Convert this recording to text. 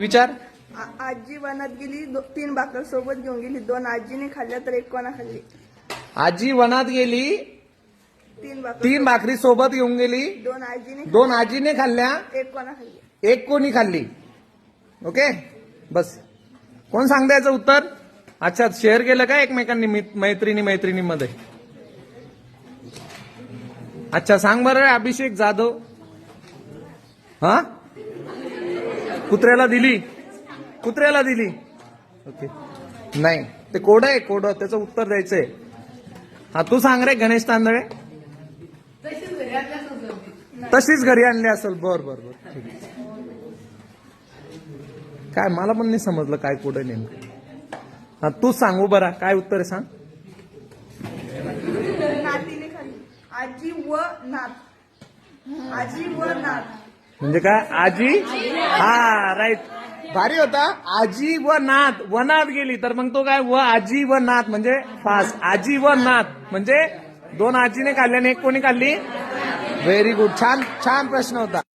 विचार. आ- आजी वनात गेली दो- तीन भाकर सोबत घेऊन गेली. दोन आजीने खाल्ल्या तर एक कोणा खाल्ली. आजी वनात गेली तीन भाकर तीन भाकरी सोबत घेऊन गेली. दोन आजीने दोन आजीने खाल्ल्या. एक कोणा खाल्ली. एक कोणी खाल्ली. ओके? बस. कोण सांगता याचं उत्तर? अच्छा शेअर केलं का एकमेकांनी मित- मैत्रिणी मैत्रिणीमध्ये? अच्छा सांग बरं अभिषेक जाधव. हा? कुत्र्याला दिली. कुत्र्याला दिली. ओके. नाही ते कोड आहे कोड त्याचं उत्तर द्यायचंय. हा तू सांग रे गणेश तांदळे. तशीच घरी आणली असेल बर बर बर. काय मला पण नाही समजलं काय कोड आहे नेमकं. हा तू सांगू बरा काय उत्तर आहे सांग. नातीने खाल्ली आजी व नात. आजी व नात. म्हणजे काय आजी. हा राईट भारी होता. आजी व नात वनात गेली तर मग तो काय व आजी व नात म्हणजे फास्ट आजी व नात म्हणजे दोन आजीने खाल्ल्याने एक कोणी खाल्ली व्हेरी गुड छान छान प्रश्न होता.